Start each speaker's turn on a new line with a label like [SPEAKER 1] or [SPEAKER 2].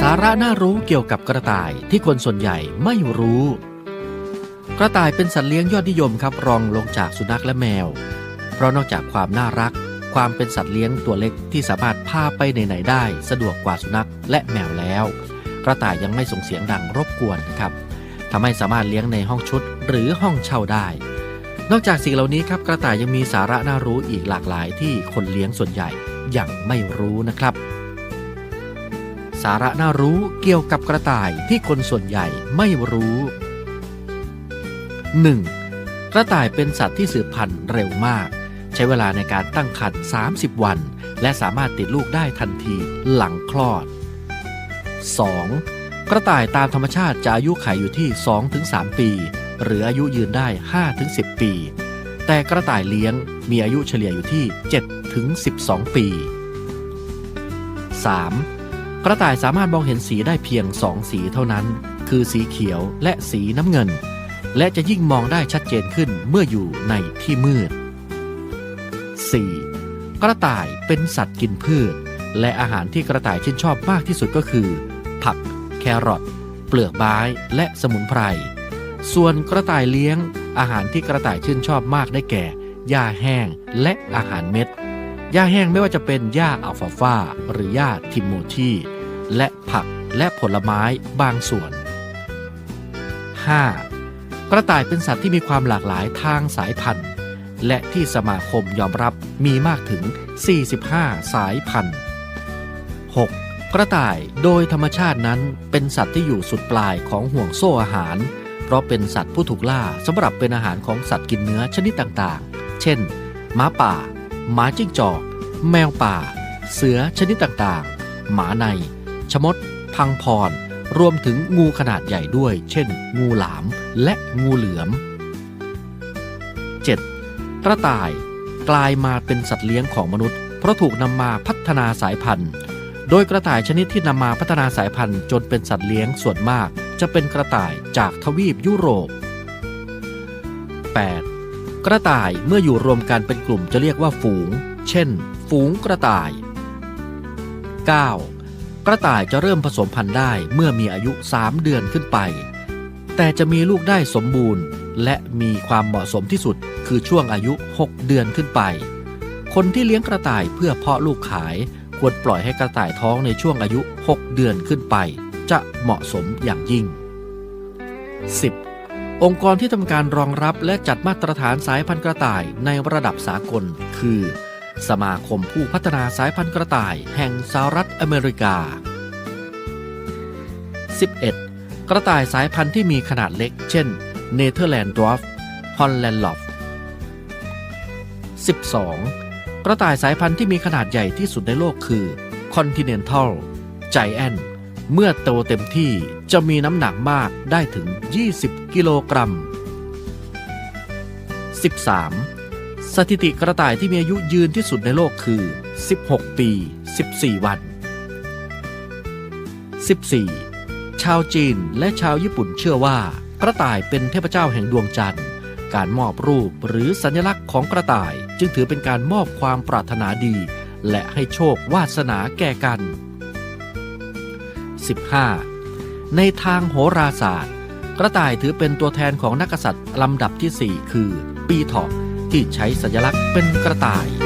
[SPEAKER 1] สาระน่ารู้เกี่ยวกับกระต่ายที่คนส่วนใหญ่ไม่รู้ กระต่ายเป็นสัตว์เลี้ยงยอดนิยมครับรองลงจากสุนัขและแมว เพราะนอกจากความน่ารัก ความเป็นสัตว์เลี้ยงตัวเล็กที่สามารถพาไปไหนๆได้ สะดวกกว่าสุนัขและแมวแล้ว กระต่ายยังไม่ส่งเสียงดังรบกวนนะครับทำให้สามารถเลี้ยงในห้องชุดหรือห้องเช่าได้ นอกจากสิ่งเหล่านี้ครับกระต่ายยังมีสาระน่ารู้อีกหลากหลายที่คนเลี้ยงส่วนใหญ่ยังไม่รู้นะครับ สาระน่ารู้เกี่ยวกับกระต่ายที่คนส่วนใหญ่ไม่รู้ 1. กระต่ายเป็นสัตว์ที่สืบพันธุ์เร็วมาก ใช้เวลาในการตั้งครรภ์30 วัน และสามารถติดลูกได้ทันทีหลังคลอด 2. กระต่ายตามธรรมชาติจะอายุขัยอยู่ที่ 2-3 ปี หรืออายุยืนได้ 5-10 ปี แต่กระต่ายเลี้ยงมีอายุเฉลี่ยอยู่ที่ 7-12 ปี 3. กระต่ายสามารถมองเห็นสีได้เพียง2สีเท่านั้น คือสีเขียวและสีน้ำเงิน และจะยิ่งมองได้ชัดเจนขึ้นเมื่ออยู่ในที่มืด 4. กระต่ายเป็นสัตว์กินพืช และอาหารที่กระต่ายชื่นชอบมากที่สุดก็คือ ผัก แครอทเปลือกไม้และสมุนไพร ส่วนกระต่ายเลี้ยง อาหารที่กระต่ายชื่นชอบมากได้แก่หญ้าแห้งและอาหารเม็ดหญ้าแห้งไม่ว่าจะเป็นหญ้าอัลฟาฟาหรือหญ้าทิมโมที และผักและผลไม้บางส่วน 5. กระต่ายเป็นสัตว์ที่มีความหลากหลายทางสายพันธุ์ และที่สมาคมยอมรับมีมากถึง 45 สายพันธุ์ 6. กระต่ายโดยธรรมชาตินั้นเป็นสัตว์ที่อยู่สุดปลายของห่วงโซ่อาหาร เพราะเป็นสัตว์ผู้ถูกล่าสำหรับเป็นอาหารของสัตว์กินเนื้อชนิดต่างๆ เช่น ม้าป่า หมาจิ้งจอก แมวป่า เสือชนิดต่างๆ หมาใน มด พังพร รวมถึงงูขนาดใหญ่ด้วย เช่น งูหลามและงูเหลือม 7. กระต่ายกลายมาเป็นสัตว์เลี้ยงของมนุษย์ เพราะถูกนำมาพัฒนาสายพันธุ์ โดยกระต่ายชนิดที่นำมาพัฒนาสายพันธุ์จนเป็นสัตว์เลี้ยงส่วนมาก จะเป็นกระต่ายจากทวีปยุโรป 8. กระต่ายเมื่ออยู่รวมกันเป็นกลุ่มจะเรียกว่าฝูง เช่น ฝูงกระต่าย 9. กระต่ายจะเริ่มผสมพันธุ์ได้เมื่อมีอายุ 3 เดือนขึ้นไป แต่จะมีลูกได้สมบูรณ์ และมีความเหมาะสมที่สุดคือช่วงอายุ 6 เดือนขึ้นไป คนที่เลี้ยงกระต่ายเพื่อเพาะลูกขาย ควรปล่อยให้กระต่ายท้องในช่วงอายุ 6 เดือนขึ้นไป จะเหมาะสมอย่างยิ่ง 10. องค์กรที่ทำการรองรับและจัดมาตรฐานสายพันธุ์กระต่ายในระดับสากล คือ สมาคมผู้พัฒนาสายพันธุ์กระต่ายแห่งสหรัฐอเมริกา 11. กระต่ายสายพันธุ์ที่มีขนาดเล็ก เช่น เนเธอร์แลนด์ดอฟฮอลแลนด์ลอฟ 12. กระต่ายสายพันธุ์ที่มีขนาดใหญ่ที่สุดในโลกคือ Continental Giant เมื่อโตเต็มที่จะมีน้ำหนักมากได้ถึง 20 กิโลกรัม 13. สถิติกระต่ายที่มีอายุยืนที่สุดในโลกคือ 16 ปี 14 วัน 14. ชาวจีนและชาวญี่ปุ่นเชื่อว่า กระต่ายเป็นเทพเจ้าแห่งดวงจันทร์ การมอบรูปหรือสัญลักษณ์ของกระต่ายจึงถือเป็นการมอบความปรารถนาดี และให้โชควาสนาแก่กัน 15. ในทางโหราศาสตร์ กระต่ายถือเป็นตัวแทนของนักษัตริย์ลำดับที่ 4 คือ ปีเถาะ ที่ใช้สัญลักษณ์เป็นกระต่าย